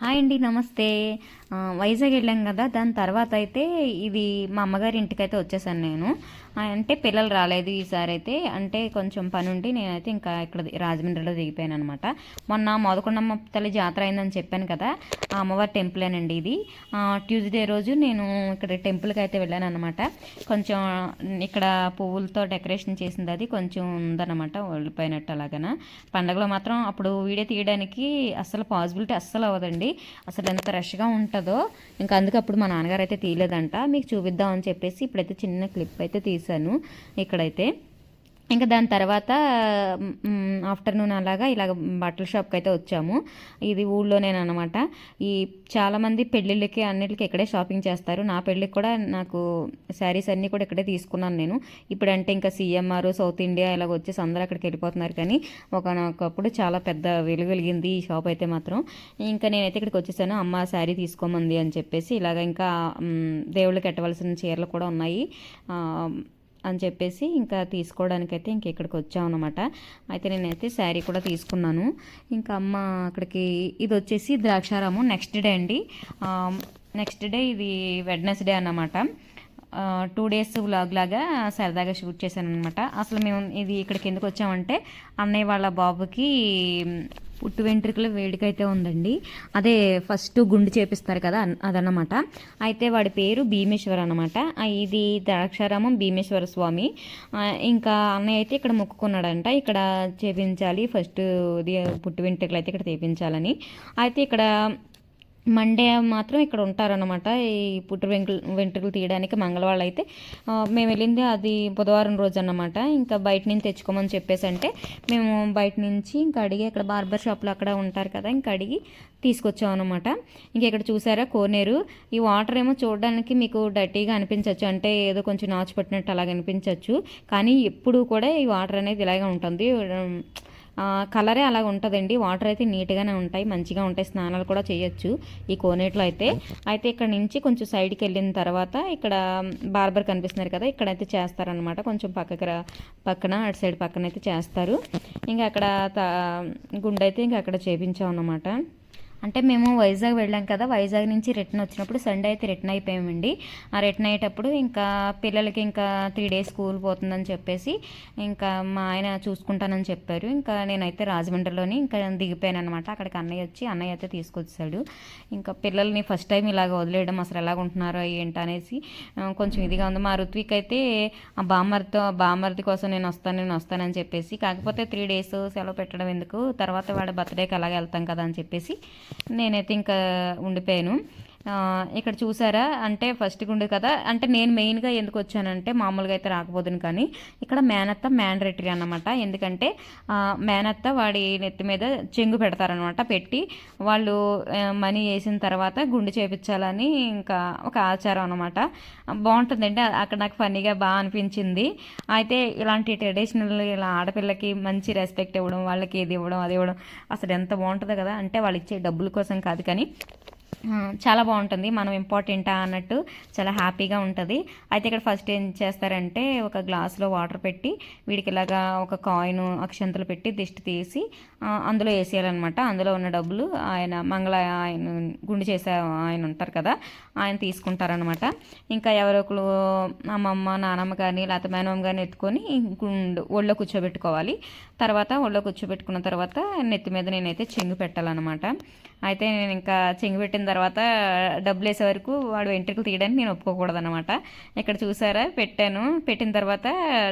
Hi అండి నమస్తే. వైజాగ్ వెళ్ళాం కదా దాని తర్వాత అయితే ఇది మా అమ్మగారి ఇంటికి అయితే వచ్చేసాను నేను. అంటే పిల్లలు రాలేదు ఈసారి అయితే అంటే కొంచెం పని ఉండి నేనైతే ఇంకా ఇక్కడ రాజమండ్రిలో దిగిపోయాను అనమాట మొన్న మోదకొండమ్మ తల్లి జాతర అయిందని చెప్పాను కదా ఆ అమ్మవారి టెంపులేనండి ఇది. ట్యూస్డే రోజు నేను ఇక్కడ టెంపుల్కి అయితే వెళ్ళాను అనమాట కొంచెం ఇక్కడ పువ్వులతో డెకరేషన్ చేసింది అది కొంచెం ఉందన్నమాట వెళ్ళిపోయినట్టు అలాగన. పండగలో మాత్రం అప్పుడు వీడియో తీయడానికి అసలు పాసిబిలిటీ అస్సలు అవ్వదండి. అసలు ఎంత రష్గా ఉంటుంది ఇంకా అందుకే అప్పుడు మా నాన్నగారు అయితే తీయలేదంట. మీకు చూపిద్దామని చెప్పేసి ఇప్పుడైతే చిన్న క్లిప్ అయితే తీశాను. ఇక్కడైతే ఇంకా దాని తర్వాత ఆఫ్టర్నూన్ అలాగా ఇలాగ బట్టల షాప్కి అయితే వచ్చాము. ఇది ఊళ్ళోనేనమాట ఈ చాలామంది పెళ్ళిళ్ళకి అన్నిటికీ ఇక్కడే షాపింగ్ చేస్తారు. నా పెళ్ళికి కూడా నాకు శారీస్ అన్నీ కూడా ఇక్కడే తీసుకున్నాను నేను. ఇప్పుడంటే ఇంకా సీఎంఆర్ సౌత్ ఇండియా ఇలాగ వచ్చేసి అందరూ అక్కడికి వెళ్ళిపోతున్నారు. కానీ ఒకనొకప్పుడు చాలా పెద్ద వెలుగు వెలిగింది ఈ షాప్ అయితే మాత్రం. ఇంకా నేనైతే ఇక్కడికి వచ్చేసాను. అమ్మ శారీ తీసుకోమంది అని చెప్పేసి ఇలాగ ఇంకా దేవుళ్ళకి కట్టవలసిన చీరలు కూడా ఉన్నాయి. అని చెప్పేసి ఇంకా తీసుకోవడానికైతే ఇంక ఇక్కడికి వచ్చామన్నమాట. అయితే నేనైతే శారీ కూడా తీసుకున్నాను. ఇంకా అమ్మ అక్కడికి ఇది వచ్చేసి ద్రాక్షారాము నెక్స్ట్ డే అండి. నెక్స్ట్ డే ఇది వెడ్నెస్డే అన్నమాట. టూ డేస్ వ్లాగ్ లాగా సరదాగా షూట్ చేశాను అనమాట అసలు మేము ఇది ఇక్కడికి ఎందుకు వచ్చామంటే అన్నయ్య వాళ్ళ బాబుకి పుట్టు వెంట్రుకల వేడికైతే ఉందండి. అదే ఫస్ట్ గుండు చేపిస్తారు కదా అన్- అదన్నమాట. అయితే వాడి పేరు భీమేశ్వర్ అనమాట ఇది ద్రాక్షారామం భీమేశ్వర స్వామి. ఇంకా అన్నయ్య అయితే ఇక్కడ మొక్కుకున్నాడంట. ఇక్కడ చేపించాలి ఫస్ట్ పుట్టు వెంట్రుకలు అయితే ఇక్కడ చేపించాలని. అయితే ఇక్కడ మండే మాత్రం ఇక్కడ ఉంటారనమాట ఈ పుట్టు వెంకులు వెంట్రుకలు తీయడానికి మంగళవాళ్ళు అయితే మేము వెళ్ళింది అది బుధవారం రోజు అన్నమాట ఇంకా బయట నుంచి తెచ్చుకోమని చెప్పేసి అంటే మేము బయట నుంచి ఇంకా అడిగి ఇక్కడ బార్బర్ షాప్లో అక్కడ ఉంటారు కదా ఇంకా అడిగి తీసుకొచ్చాం అనమాట ఇంకా ఇక్కడ చూసారా కోనేరు? ఈ వాటర్ ఏమో చూడడానికి మీకు డర్టీగా అనిపించవచ్చు అంటే ఏదో కొంచెం నాచు పట్టినట్టు అలాగ అనిపించవచ్చు కానీ ఎప్పుడు కూడా ఈ వాటర్ అనేది ఇలాగే ఉంటుంది. కలరే అలాగ ఉంటుందండి. వాటర్ అయితే నీట్గానే ఉంటాయి. మంచిగా ఉంటాయి. స్నానాలు కూడా చేయొచ్చు ఈ కోనేట్లో అయితే. అయితే ఇక్కడ నుంచి కొంచెం సైడ్కి వెళ్ళిన తర్వాత ఇక్కడ బార్బర్ కనిపిస్తున్నారు కదా ఇక్కడైతే చేస్తారనమాట కొంచెం పక్కకి పక్కన అటు సైడ్ పక్కన అయితే చేస్తారు. ఇంకా అక్కడ గుండె అయితే ఇంకా అక్కడ చేపించాం అన్నమాట అంటే మేము వైజాగ్ వెళ్ళాం కదా వైజాగ్ నుంచి రిటర్న్ వచ్చినప్పుడు సండే అయితే రిటర్న్ అయిపోయామండి. ఆ రిటర్న్ అయ్యేటప్పుడు ఇంకా పిల్లలకి ఇంకా త్రీ డేస్ స్కూల్ పోతుందని చెప్పేసి ఇంకా మా ఆయన చూసుకుంటానని చెప్పారు. ఇంకా నేనైతే రాజమండ్రిలోని ఇంకా దిగిపోయాను అనమాట అక్కడికి అన్నయ్య వచ్చి అన్నయ్య అయితే తీసుకొచ్చాడు. ఇంకా పిల్లల్ని ఫస్ట్ టైం ఇలాగ వదిలేయడం అసలు ఎలాగ ఉంటున్నారో ఏంటి అనేసి కొంచెం ఇదిగా ఉంది. మా ఋత్విక్ అయితే ఆ బామ్మర్తో బామ్మర్ది కోసం నేను వస్తాను నేను వస్తానని చెప్పేసి కాకపోతే త్రీ డేస్ సెలవు పెట్టడం ఎందుకు? తర్వాత వాడి బర్త్డేకి అలాగే వెళ్తాం కదా అని చెప్పేసి నేనైతే ఇంకా ఉండిపోయాను. ఇక్కడ చూసారా? అంటే ఫస్ట్ గుండు కదా. అంటే నేను మెయిన్గా ఎందుకు వచ్చానంటే మామూలుగా అయితే రాకపోదును కానీ ఇక్కడ మేనత్త మ్యాండరేటరీ అనమాట ఎందుకంటే మేనత్త వాడి నెత్తి మీద చెంగు పెడతారనమాట పెట్టి వాళ్ళు మనీ వేసిన తర్వాత గుండు చేపించాలని ఇంకా ఒక ఆచారం అనమాట బాగుంటుందండి. అక్కడ నాకు ఫన్నీగా బాగా అనిపించింది. అయితే ఇలాంటి ట్రెడిషనల్ ఇలా ఆడపిల్లకి మంచి రెస్పెక్ట్ ఇవ్వడం వాళ్ళకి ఇది ఇవ్వడం అది ఇవ్వడం అసలు ఎంత బాగుంటుందో కదా. అంటే వాళ్ళు ఇచ్చే డబ్బుల కోసం కాదు కానీ చాలా బాగుంటుంది. మనం ఇంపార్టెంటా అన్నట్టు చాలా హ్యాపీగా ఉంటుంది. అయితే ఇక్కడ ఫస్ట్ ఏం చేస్తారంటే ఒక గ్లాస్లో వాటర్ పెట్టి వీడికి ఇలాగా ఒక కాయిన్ అక్షంతలు పెట్టి దిష్టి తీసి అందులో వేసేయాలన్నమాట అందులో ఉన్న డబ్బులు ఆయన మంగళ ఆయన గుండు చేసే ఆయన ఉంటారు కదా ఆయన తీసుకుంటారనమాట ఇంకా ఎవరో ఒకరు అమ్మమ్మ నానమ్మ కానీ లేకపోతే మేనమ్మ కానీ ఎత్తుకొని గుండు ఒళ్ళో కూర్చోబెట్టుకోవాలి. తర్వాత ఒళ్ళో కూర్చోబెట్టుకున్న తర్వాత నెత్తి మీద నేనైతే చెంగు పెట్టాలన్నమాట. అయితే నేను ఇంకా చెంగు పెట్టిన తర్వాత డబ్బులు వేసే వరకు వాడు వెంట్రుకలు తీయడానికి నేను ఒప్పుకోకూడదన్నమాట. ఇక్కడ చూసారా? పెట్టాను. పెట్టిన తర్వాత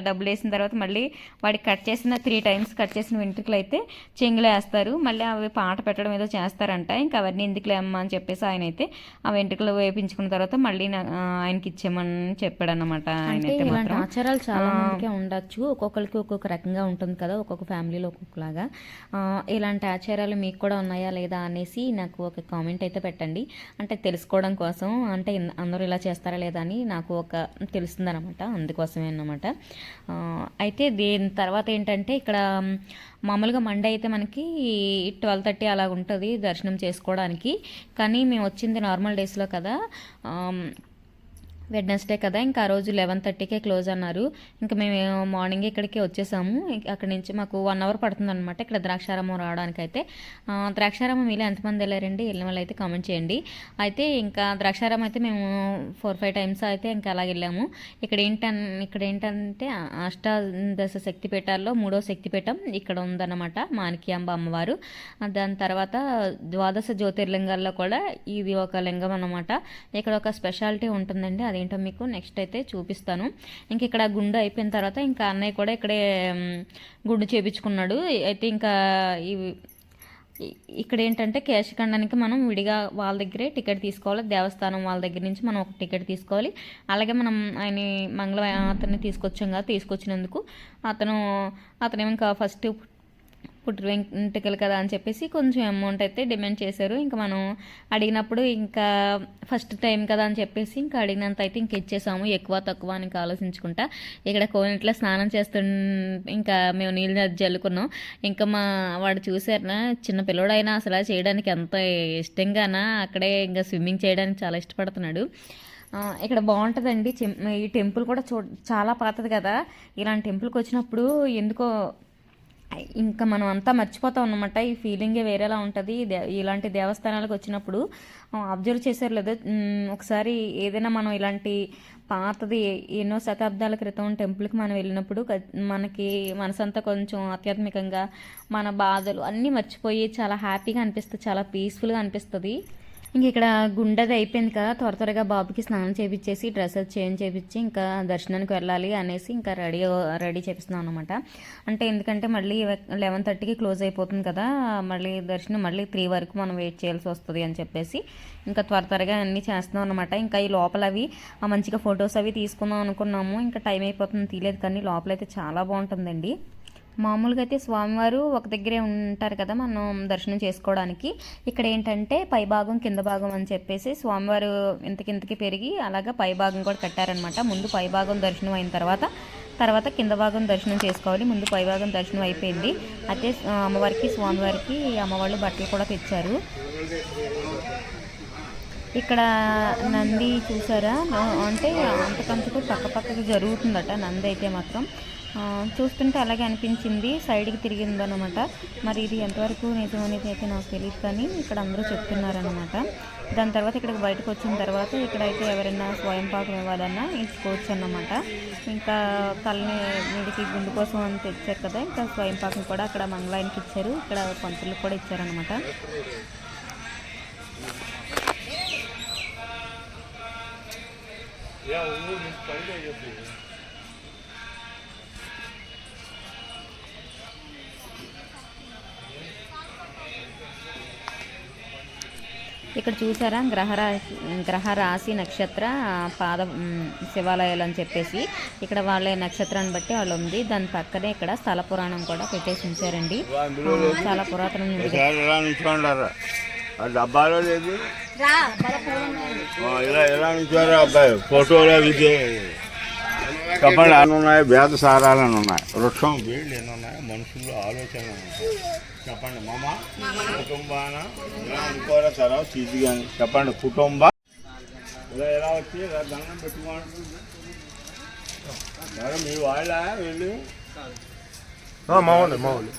డబ్బులు వేసిన తర్వాత మళ్ళీ వాడికి కట్ చేసిన త్రీ టైమ్స్ కట్ చేసిన వెంట్రుకలు అయితే చెంగులో వేస్తారు. మళ్ళీ అవి పాట పెట్టడం ఏదో చేస్తారంట. ఇంకా అవన్నీ ఎందుకులే అమ్మా అని చెప్పేసి ఆయన అయితే ఆ వెంట్రుకలు వేపించుకున్న తర్వాత మళ్ళీ ఆయనకి ఇచ్చేయమని చెప్పాడు అనమాట ఆయన అయితే మాత్రం. ఆచారాలు చాలా మందికే ఉండొచ్చు. ఒక్కొక్కరికి ఒక్కొక్క రకంగా ఉంటుంది కదా. ఒక్కొక్క ఫ్యామిలీలో ఒక్కొక్కలాగా. ఇలాంటి ఆచారాలు మీకు కూడా ఉన్నాయా లేదా అనేసి నాకు ఒక కామెంట్ అయితే పెట్టండి. అంటే తెలుసుకోవడం కోసం అంటే అందరూ ఇలా చేస్తారా లేదా అని నాకు ఒక తెలుస్తుంది అనమాట అందుకోసమే అన్నమాట. అయితే దీని తర్వాత ఏంటంటే ఇక్కడ మామూలుగా మండే అయితే మనకి ట్వెల్వ్ థర్టీ అలా ఉంటుంది దర్శనం చేసుకోవడానికి. కానీ మేము వచ్చింది నార్మల్ డేస్లో కదా వెడ్నెస్డే కదా ఇంకా ఆ రోజు లెవెన్ థర్టీకే క్లోజ్ అన్నారు. ఇంకా మేము మార్నింగ్ ఇక్కడికి వచ్చేసాము. అక్కడి నుంచి మాకు వన్ అవర్ పడుతుంది అనమాట ఇక్కడ ద్రాక్షారామం రావడానికి అయితే ద్రాక్షారామం మీలో ఎంతమంది వెళ్ళారండి? వెళ్ళిన వాళ్ళు అయితే కామెంట్ చేయండి. అయితే ఇంకా ద్రాక్షారామం అయితే మేము ఫోర్ ఫైవ్ టైమ్స్ అయితే ఇంకా అలా వెళ్ళాము. ఇక్కడ ఏంటన్ ఇక్కడ ఏంటంటే అష్టాదశ శక్తిపీఠాల్లో మూడో శక్తిపీఠం ఇక్కడ ఉందన్నమాట మాణిక్యాంబ అమ్మవారు. దాని తర్వాత ద్వాదశ జ్యోతిర్లింగాల్లో కూడా ఇది ఒక లింగం అన్నమాట ఇక్కడ ఒక స్పెషాలిటీ ఉంటుందండి అది అదేంటో మీకు నెక్స్ట్ అయితే చూపిస్తాను. ఇంక ఇక్కడ గుండు అయిపోయిన తర్వాత ఇంకా అన్నయ్య కూడా ఇక్కడే గుండు చేపించుకున్నాడు. అయితే ఇంకా ఇవి ఇక్కడ ఏంటంటే కేశఖండానికి మనం విడిగా వాళ్ళ దగ్గరే టికెట్ తీసుకోవాలి. దేవస్థానం వాళ్ళ దగ్గర నుంచి మనం ఒక టికెట్ తీసుకోవాలి. అలాగే మనం ఆయన మంగళ అతన్ని తీసుకొచ్చాం కదా తీసుకొచ్చినందుకు అతను అతను ఇంకా ఫస్ట్ పుట్టిన వెంటకలు కదా అని చెప్పేసి కొంచెం అమౌంట్ అయితే డిమాండ్ చేశారు. ఇంకా మనం అడిగినప్పుడు ఇంకా ఫస్ట్ టైం కదా అని చెప్పేసి ఇంకా అడిగినంత అయితే ఇంక ఇచ్చేసాము. ఎక్కువ తక్కువ అని ఆలోచించుకుంటా. ఇక్కడ కోనేట్లో స్నానం చేస్తు ఇంకా మేము నీళ్ళు జల్లుకున్నాం. ఇంకా మా వాడు చూసారనా చిన్న పిల్లోడైనా అసలు చేయడానికి ఎంత ఇష్టంగానా? అక్కడే ఇంకా స్విమ్మింగ్ చేయడానికి చాలా ఇష్టపడుతున్నాడు. ఇక్కడ బాగుంటుందండి. ఈ టెంపుల్ కూడా చూ చాలా పాతది కదా. ఇలాంటి టెంపుల్కి వచ్చినప్పుడు ఎందుకో ఇంకా మనం అంతా మర్చిపోతాం అనమాట ఈ ఫీలింగే వేరేలా ఉంటుంది. దే- ఇలాంటి దేవస్థానాలకు వచ్చినప్పుడు అబ్జర్వ్ చేశారు లేదా? ఒకసారి ఏదైనా మనం ఇలాంటి పాతది ఎన్నో శతాబ్దాల క్రితం టెంపుల్కి మనం వెళ్ళినప్పుడు మనకి మనసంతా కొంచెం ఆధ్యాత్మికంగా మన బాధలు అన్నీ మర్చిపోయి చాలా హ్యాపీగా అనిపిస్తుంది చాలా పీస్ఫుల్గా అనిపిస్తుంది. ఇంక ఇక్కడ గుండెది అయిపోయింది కదా త్వర త్వరగా బాబుకి స్నానం చేపించేసి డ్రెస్సెస్ చేంజ్ చేపించి ఇంకా దర్శనానికి వెళ్ళాలి అనేసి ఇంకా రెడీ రెడీ చేపిస్తున్నాం అనమాట అంటే ఎందుకంటే మళ్ళీ లెవెన్ థర్టీకి క్లోజ్ అయిపోతుంది కదా మళ్ళీ దర్శనం మళ్ళీ త్రీ వరకు మనం వెయిట్ చేయాల్సి వస్తుంది అని చెప్పేసి ఇంకా త్వర త్వరగా అన్నీ చేస్తున్నాం అనమాట ఇంకా ఈ లోపల అవి మంచిగా ఫొటోస్ అవి తీసుకుందాం అనుకున్నాము. ఇంకా టైం అయిపోతుంది తీయలేదు కానీ లోపల అయితే చాలా బాగుంటుందండి. మామూలుగా అయితే స్వామివారు ఒక దగ్గరే ఉంటారు కదా మనం దర్శనం చేసుకోవడానికి. ఇక్కడ ఏంటంటే పై భాగం కింద భాగం అని చెప్పేసి స్వామివారు ఇంతకింతకి పెరిగి అలాగా పై భాగం కూడా కట్టారనమాట ముందు పై భాగం దర్శనం అయిన తర్వాత తర్వాత కింద భాగం దర్శనం చేసుకోవాలి. ముందు పై భాగం దర్శనం అయిపోయింది. అయితే అమ్మవారికి స్వామివారికి అమ్మవాళ్ళు బట్టలు కూడా తెచ్చారు. ఇక్కడ నంది చూసారా? అంటే అంతకంతకు పక్క పక్కకు జరుగుతుందట నంది అయితే మాత్రం. చూస్తుంటే అలాగే అనిపించింది. సైడ్కి తిరిగిందనమాట. మరి ఇది ఎంతవరకు నిజం అనేది అయితే నాకు తెలియదు కానీ ఇక్కడ అందరూ చెప్తున్నారనమాట. దాని తర్వాత ఇక్కడికి బయటకు వచ్చిన తర్వాత ఇక్కడైతే ఎవరైనా స్వయం పాకం ఇవ్వాలన్నా ఇచ్చుకోవచ్చు అన్నమాట. ఇంకా తలని మీదకి గుండు కోసం అని తెచ్చారు కదా ఇంకా స్వయం పాకం కూడా అక్కడ మంగళాయనికి ఇచ్చారు. ఇక్కడ పంతులకు కూడా ఇచ్చారనమాట. ఇక్కడ చూసారా? గ్రహరాశి గ్రహరాశి నక్షత్ర పాద శివాలయాలు అని చెప్పేసి ఇక్కడ వాళ్ళ నక్షత్రాన్ని బట్టి వాళ్ళు ఉంది. దాని పక్కనే ఇక్కడ స్థల పురాణం కూడా పెట్టేసి ఉంచారండి. చాలా పురాతనం డబ్బాలో లేదు. ఇలా ఇలా అబ్బాయి? ఫోటోలో విజయ చెప్పండి అని ఉన్నాయి వేద సారాలని ఉన్నాయి. వృక్షం వీళ్ళు ఎన్ని ఉన్నాయి మనుషులు ఆలోచనలు ఉన్నాయి. చెప్పండి మామ కుటుంబాన ఇలా అనుకోరా తర్వాత చీజీ కానీ చెప్పండి కుటుంబ. ఇలా ఇలా వచ్చి ఇలా దండం పెట్టుకోండి మీ వాళ్ళ వెళ్ళి? మామూలు మామూలు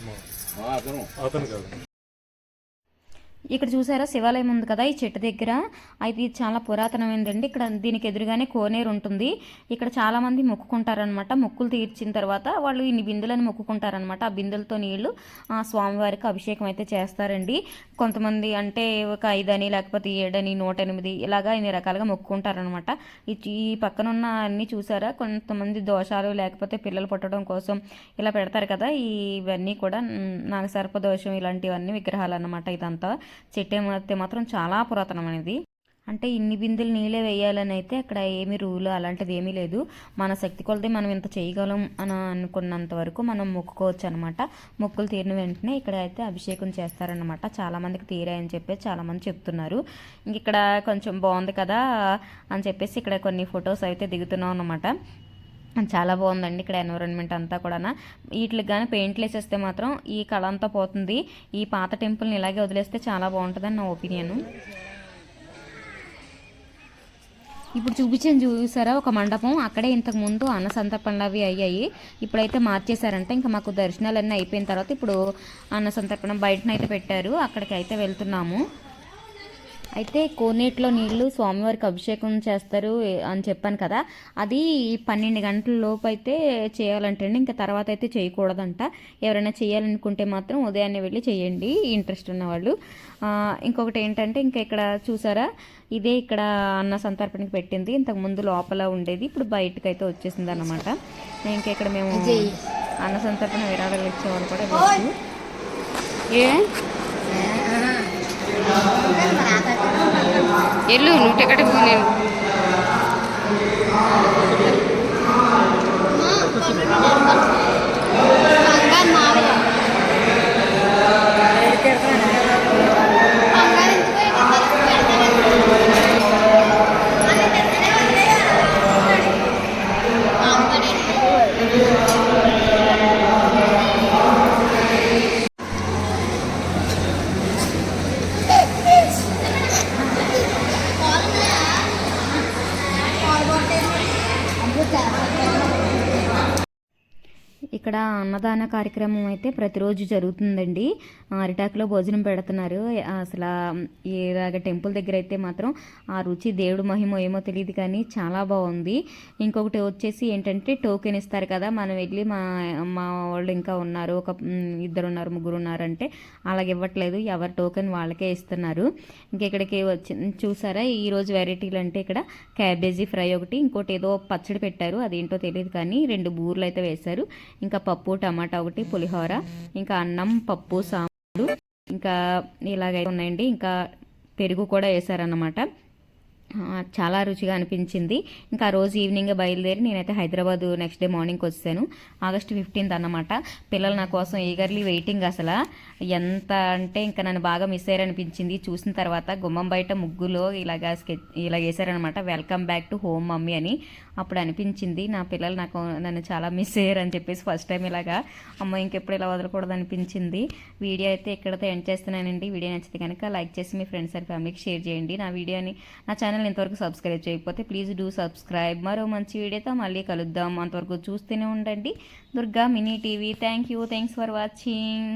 అతను. అతను కాదు. ఇక్కడ చూసారా శివాలయం ఉంది కదా ఈ చెట్టు దగ్గర. అయితే ఇది చాలా పురాతనమైందండి. ఇక్కడ దీనికి ఎదురుగానే కోనేరు ఉంటుంది. ఇక్కడ చాలామంది మొక్కుకుంటారనమాట మొక్కులు తీర్చిన తర్వాత వాళ్ళు ఇన్ని బిందులను మొక్కుకుంటారనమాట ఆ బిందులతో నీళ్ళు ఆ స్వామివారికి అభిషేకం అయితే చేస్తారండి. కొంతమంది అంటే ఒక ఐదని లేకపోతే ఏడని నూట ఎనిమిది ఇలాగా ఇన్ని రకాలుగా మొక్కుకుంటారనమాట ఈ పక్కన ఉన్న అన్ని చూసారా? కొంతమంది దోషాలు లేకపోతే పిల్లలు పుట్టడం కోసం ఇలా పెడతారు కదా. ఇవన్నీ కూడా నాగసర్ప దోషం ఇలాంటివన్నీ విగ్రహాలు అన్నమాట ఇదంతా. చెట్టు అయితే మాత్రం చాలా పురాతనమైనది. అంటే ఇన్ని బిందెలు నీళ్ళే వేయాలని అయితే అక్కడ ఏమి రూల్ అలాంటిది ఏమీ లేదు. మన శక్తి కొలది మనం ఇంత చేయగలం అని అనుకున్నంత వరకు మనం మొక్కుకోవచ్చు అనమాట మొక్కులు తీరిన వెంటనే ఇక్కడ అయితే అభిషేకం చేస్తారనమాట చాలామందికి తీరాయని చెప్పేసి చాలామంది చెప్తున్నారు. ఇంక ఇక్కడ కొంచెం బాగుంది కదా అని చెప్పేసి ఇక్కడ కొన్ని ఫొటోస్ అయితే దిగుతున్నాం అనమాట చాలా బాగుందండి ఇక్కడ ఎన్విరాన్మెంట్ అంతా కూడా వీటికి కానీ పెయింట్లు వేసేస్తే మాత్రం ఈ కళ అంతా పోతుంది. ఈ పాత టెంపుల్ని ఇలాగే వదిలేస్తే చాలా బాగుంటుందని నా ఒపీనియన్. ఇప్పుడు చూపించాను చూసారా ఒక మండపం. అక్కడే ఇంతకు ముందు అన్న సంతర్పణలు అవి అయ్యాయి. ఇప్పుడైతే మార్చేశారంటే. ఇంకా మాకు దర్శనాలన్నీ అయిపోయిన తర్వాత ఇప్పుడు అన్నసంతర్పణ బయటనైతే పెట్టారు. అక్కడికి అయితే వెళ్తున్నాము. అయితే కోనేటిలో నీళ్ళు స్వామివారికి అభిషేకం చేస్తారు అని చెప్పాను కదా. అది పన్నెండు గంటల లోపు అయితే చేయాలంటే ఇంకా తర్వాత అయితే చేయకూడదంట. ఎవరైనా చేయాలనుకుంటే మాత్రం ఉదయాన్నే వెళ్ళి చేయండి ఇంట్రెస్ట్ ఉన్నవాళ్ళు. ఇంకొకటి ఏంటంటే ఇంకా ఇక్కడ చూసారా? ఇదే ఇక్కడ అన్న సంతర్పణకి పెట్టింది. ఇంతకు ముందు లోపల ఉండేది. ఇప్పుడు బయటకు అయితే వచ్చేసింది అనమాట ఇంకా ఇక్కడ మేము అన్న సంతర్పణ విరాళాలు ఇచ్చేవాళ్ళు కూడా ఏ? ఎల్లు నువ్వు టికెట్ నేను ఇక్కడ అన్నదాన కార్యక్రమం అయితే ప్రతిరోజు జరుగుతుందండి. అరిటాకులో భోజనం పెడుతున్నారు. అసలు ఇలాగ టెంపుల్ దగ్గర అయితే మాత్రం ఆ రుచి దేవుడు మహిమ ఏమో తెలియదు కానీ చాలా బాగుంది. ఇంకొకటి వచ్చేసి ఏంటంటే టోకెన్ ఇస్తారు కదా మనం వెళ్ళి మా మా వాళ్ళు ఇంకా ఉన్నారు ఒక ఇద్దరు ఉన్నారు ముగ్గురు ఉన్నారు అంటే అలాగ ఇవ్వట్లేదు. ఎవరి టోకెన్ వాళ్ళకే ఇస్తున్నారు. ఇంక ఇక్కడికి వచ్చి చూసారా? ఈరోజు వెరైటీలు అంటే ఇక్కడ క్యాబేజీ ఫ్రై ఒకటి ఇంకోటి ఏదో పచ్చడి పెట్టారు. అదేంటో తెలియదు కానీ రెండు బూర్లు అయితే వేశారు. ఇంకా పప్పు టమాటా ఒకటి పులిహోర ఇంకా అన్నం పప్పు సాంబారు ఇంకా ఇలాగైతే ఉన్నాయండి. ఇంకా పెరుగు కూడా వేశారన్నమాట చాలా రుచిగా అనిపించింది. ఇంకా ఆ రోజు ఈవినింగ్ బయలుదేరి నేనైతే హైదరాబాద్ నెక్స్ట్ డే మార్నింగ్కి వచ్చాను. ఆగస్ట్ ఫిఫ్టీన్త్ అన్నమాట. పిల్లలు నా కోసం ఈగర్లీ వెయిటింగ్ అసలు. ఎంత అంటే ఇంకా నన్ను బాగా మిస్ అయ్యారనిపించింది. చూసిన తర్వాత గుమ్మం బయట ముగ్గులో ఇలాగా స్కెచ్ ఇలా వేశారనమాట welcome back to home mummy అని అప్పుడు అనిపించింది. నా పిల్లలు నాకు నన్ను చాలా మిస్ అయ్యారని చెప్పేసి ఫస్ట్ టైం ఇలాగా అమ్మ ఇంకెప్పుడు ఇలా వదలకూడదు అనిపించింది. వీడియో అయితే ఇక్కడతో ఎండ్ చేస్తున్నానండి. వీడియో నచ్చితే కనుక లైక్ చేసి మీ ఫ్రెండ్స్ అండ్ ఫ్యామిలీకి షేర్ చేయండి. నా వీడియోని నా ఛానల్ ఇంతవరకు సబ్స్క్రైబ్ చేయకపోతే ప్లీజ్ డూ సబ్స్క్రైబ్. మరో మంచి వీడియోతో మళ్ళీ కలుద్దాం. అంతవరకు చూస్తూనే ఉండండి. Durga mini TV. Thank you thanks for watching.